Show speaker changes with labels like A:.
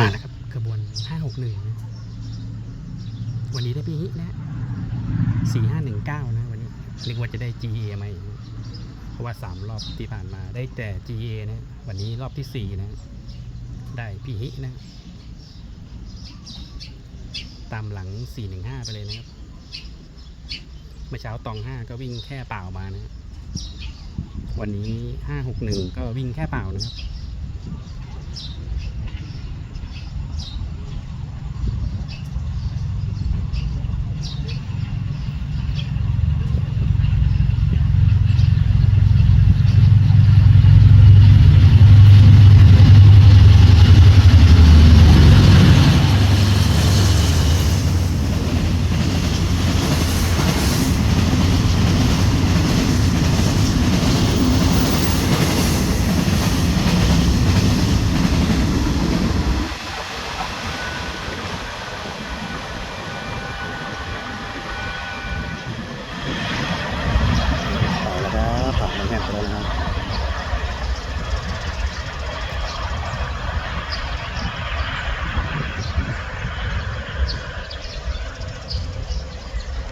A: มาแล้วครับขบวนห้าหกหนึ่งวันนี้ได้พี่ฮินะสี่ห้าหนึ่งเก้านะวันนี้นึกว่าจะได้ GA มาอีกเพราะว่าสามรอบที่ผ่านมาได้แต่ GA นะวันนี้รอบที่สี่นะ ได้พี่ฮินะ ตามหลังสี่หนึ่งห้าไปเลยนะครับ เมื่อเช้าตองห้าก็วิ่งแค่เปล่ามานะ วันนี้ห้าหกหนึ่งก็วิ่งแค่เปล่านะครับ เ